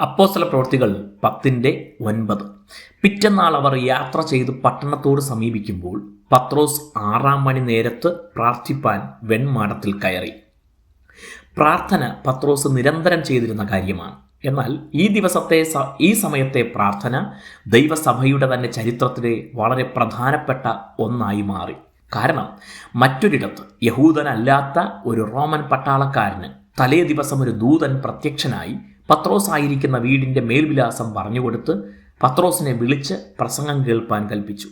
അപ്പോസ്തല പ്രവൃത്തികൾ പത്തിന്റെ ഒൻപത്. പിറ്റന്നാൾ അവർ യാത്ര ചെയ്ത് പട്ടണത്തോട് സമീപിക്കുമ്പോൾ പത്രോസ് ആറാം മണി നേരത്ത് പ്രാർത്ഥിപ്പാൻ വെൺമാടത്തിൽ കയറി. പ്രാർത്ഥന പത്രോസ് നിരന്തരം ചെയ്തിരുന്ന കാര്യമാണ്. എന്നാൽ ഈ ദിവസത്തെ ഈ സമയത്തെ പ്രാർത്ഥന ദൈവസഭയുടെ തന്നെ ചരിത്രത്തിലെ വളരെ പ്രധാനപ്പെട്ട ഒന്നായി മാറി. കാരണം മറ്റൊരിടത്ത് യഹൂദനല്ലാത്ത ഒരു റോമൻ പട്ടാളക്കാരന് തലേ ദിവസം ഒരു ദൂതൻ പ്രത്യക്ഷനായി പത്രോസ് ആയിരിക്കുന്ന വീടിന്റെ മേൽവിലാസം പറഞ്ഞുകൊടുത്ത് പത്രോസിനെ വിളിച്ച് പ്രസംഗം കേൾപ്പാൻ കൽപ്പിച്ചു.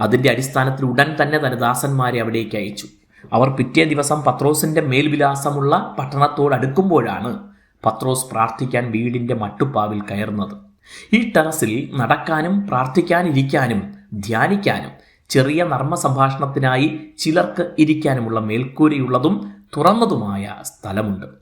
അതിന്റെ അടിസ്ഥാനത്തിൽ ഉടൻ തന്നെ തന്റെ ദാസന്മാരെ അവിടേക്ക് അയച്ചു. അവർ പിറ്റേ ദിവസം പത്രോസിന്റെ മേൽവിലാസമുള്ള പട്ടണത്തോട് അടുക്കുമ്പോഴാണ് പത്രോസ് പ്രാർത്ഥിക്കാൻ വീടിന്റെ മട്ടുപ്പാവിൽ കയറുന്നത്. ഈ ടെറസിൽ നടക്കാനും പ്രാർത്ഥിക്കാനിരിക്കാനും ധ്യാനിക്കാനും ചെറിയ നർമ്മ സംഭാഷണത്തിനായി ചിലർക്ക് ഇരിക്കാനുമുള്ള മേൽക്കൂരയുള്ളതും തുറന്നതുമായ സ്ഥലമുണ്ട്.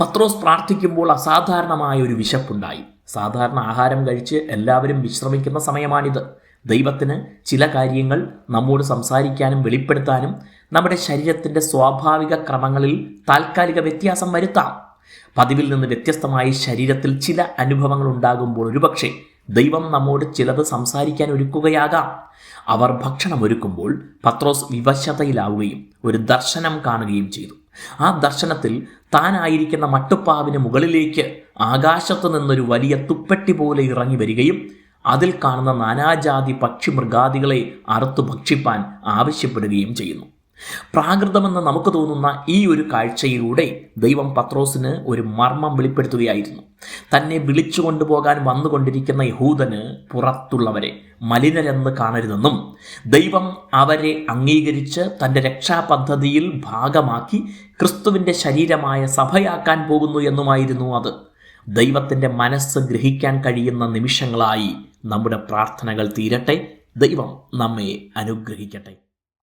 പത്രോസ് പ്രാർത്ഥിക്കുമ്പോൾ അസാധാരണമായ ഒരു വിശപ്പുണ്ടായി. സാധാരണ ആഹാരം കഴിച്ച് എല്ലാവരും വിശ്രമിക്കുന്ന സമയമാണിത്. ദൈവത്തിന് ചില കാര്യങ്ങൾ നമ്മോട് സംസാരിക്കാനും വെളിപ്പെടുത്താനും നമ്മുടെ ശരീരത്തിന്റെ സ്വാഭാവിക ക്രമങ്ങളിൽ താൽക്കാലിക വ്യത്യാസം വരുത്താം. പതിവിൽ നിന്ന് വ്യത്യസ്തമായി ശരീരത്തിൽ ചില അനുഭവങ്ങൾ ഉണ്ടാകുമ്പോൾ ഒരുപക്ഷെ ദൈവം നമ്മോട് ചിലത് സംസാരിക്കാൻ ഒരുക്കുകയാകാം. അവർ ഭക്ഷണം ഒരുക്കുമ്പോൾ പത്രോസ് വിവശതയിലാവുകയും ഒരു ദർശനം കാണുകയും ചെയ്തു. ആ ദർശനത്തിൽ താനായിരിക്കുന്ന മട്ടുപ്പാവിന് മുകളിലേക്ക് ആകാശത്ത് നിന്നൊരു വലിയ തുപ്പട്ടി പോലെ ഇറങ്ങി വരികയും അതിൽ കാണുന്ന നാനാജാതി പക്ഷി മൃഗാദികളെ അറുത്തു ഭക്ഷിപ്പാൻ ആവശ്യപ്പെടുകയും ചെയ്യുന്നു. പ്രാകൃതമെന്ന് നമുക്ക് തോന്നുന്ന ഈ ഒരു കാഴ്ചയിലൂടെ ദൈവം പത്രോസിന് ഒരു മർമ്മം വെളിപ്പെടുത്തുകയായിരുന്നു. തന്നെ വിളിച്ചു കൊണ്ടുപോകാൻ വന്നുകൊണ്ടിരിക്കുന്ന യഹൂദന് പുറത്തുള്ളവരെ മലിനരെന്ന് കാണരുതെന്നും ദൈവം അവരെ അംഗീകരിച്ച് തന്റെ രക്ഷാപദ്ധതിയിൽ ഭാഗമാക്കി ക്രിസ്തുവിന്റെ ശരീരമായ സഭയാക്കാൻ പോകുന്നു എന്നുമായിരുന്നു അത്. ദൈവത്തിന്റെ മനസ്സ് ഗ്രഹിക്കാൻ കഴിയുന്ന നിമിഷങ്ങളായി നമ്മുടെ പ്രാർത്ഥനകൾ തീരട്ടെ. ദൈവം നമ്മെ അനുഗ്രഹിക്കട്ടെ.